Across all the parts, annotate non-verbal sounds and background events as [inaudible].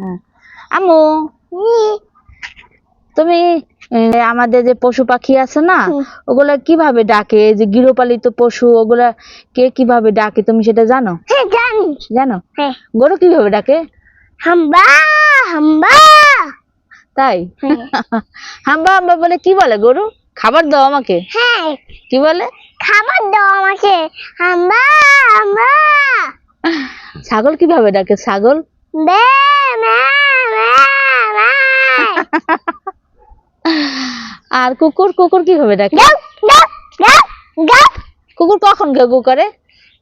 হ্যাঁ। আম্মু তুমি আমাদের যে পশু পাখি আছে না ওগুলা কীভাবে ডাকে? যে গৃহপালিত পশু ওগুলা কে কীভাবে ডাকে তুমি সেটা জানো? জানি। জানো? গরু কীভাবে ডাকে? হাম্বা হাম্বা। তাই। [laughs] হাম্বা হাম্বা বলে কি বলে গরু? খাবার দাও আমাকে। হ্যাঁ কি বলে? খাবার দাও আমাকে। হাম্বা হাম্বা। ছাগল কীভাবে ডাকে? ছাগল? বে আর কুকুর কুকুর ডাকে? গাও গাও গাও কুকুর কখন ঘেউ করে?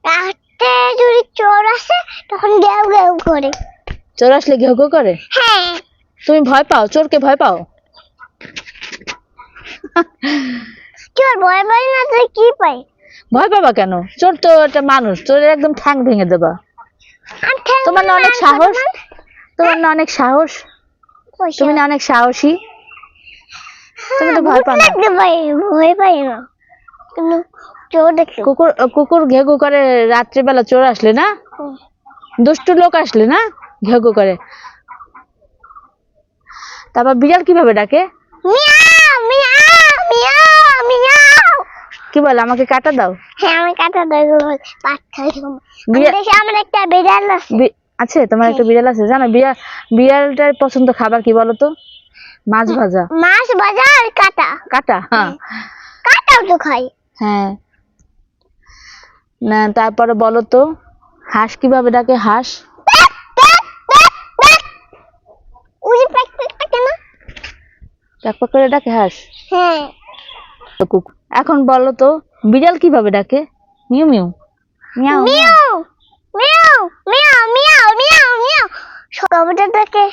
রাতে যদি চোর আসে তখন গেউ গেউ করে। চোর আসলে ঘেউ ঘেউ করে? হ্যাঁ। তুমি ভয় পাও? চোরকে ভয় পাও? চোর ভয় পাই না তুই কি পাই ভয় পাবা কেন? চোর তো একটা মানুষ চোরের একদম ঠ্যাং ভেঙে দেবা। তোমার না অনেক সাহস? তোমার না অনেক সাহস? তুমি না অনেক সাহসী? তুমি তো ভয় পাও না। ভয় পাই না। কিন্তু চোর দেখি কুকুর কুকুর ঘেউ করে রাত্রিবেলা চোর আসলে না? দুষ্টু লোক আসলে না ঘেউ করে? তারপর বিড়াল কীভাবে ডাকে? কি বলে আমাকে কাটা দাও। হ্যাঁ আমি কাটা পাঁচটা বিড়া- দেশে আমার একটা বিড়াল আছে। আছে? তোমার একটা বিড়াল আছে জানো? বিড়াল বিড়ালটার পছন্দ খাবার কি বলো তো মাছ ভাজা। মাছ ভাজা আর কাটা। কাটা? হ্যাঁ। কাটাও তো খাই। হ্যাঁ। না তারপরে বলো তো হাঁস কীভাবে ডাকে? হাঁস? করে ডাকে হাঁস? হ্যাঁ। এখন বলো তো বিড়াল কীভাবে ডাকে? Mu mu. মিয়াও কবুতর থেকে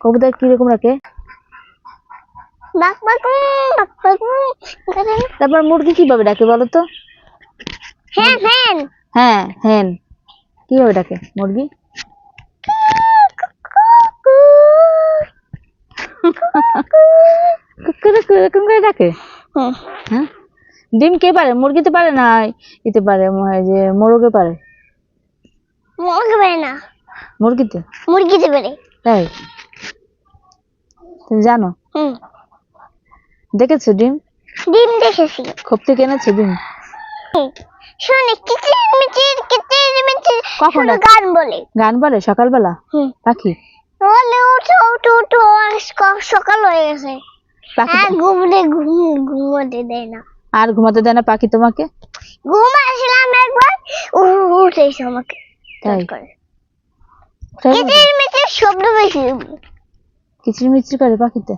কবুতর কীরকম না? তারপর মুরগি কীভাবে ডাকে বলো তো? হ্যাঁ হ্যাঁ হ্যাঁ হেন। কীভাবে ডাকে মুরগি? এরকম করে ডাকে হ্যাঁ। ডিম কে পারে? মুরগি তো পারে না এতে পারে যে মোরগে পারে। মুরগি পারে না। মুরগিতে? মুরগিতে পারে তাই তুমি জানো? হুম। দেখেছ ডিম? ডিম দেখেছি। খোপ থেকে এনেছো ডিম? শুনে কিচির মিচির কিচির মিচির কখন গান বলে। গান বলে সকালবেলা? হুম। পাখি? বলে উঠো আজ ক- সকাল হয়ে গেছে। পাখি হ্যাঁ ঘুমলে ঘুম ঘুমোতে দেয় না। আর ঘুমাতে দেয় না পাখি তোমাকে? ঘুম আসলাম একবার উঠেছে আমাকে। তাই? করে তাই নাকি? কিচির মিচির শব্দ বেশি কিচির মিচির করে পাখিতে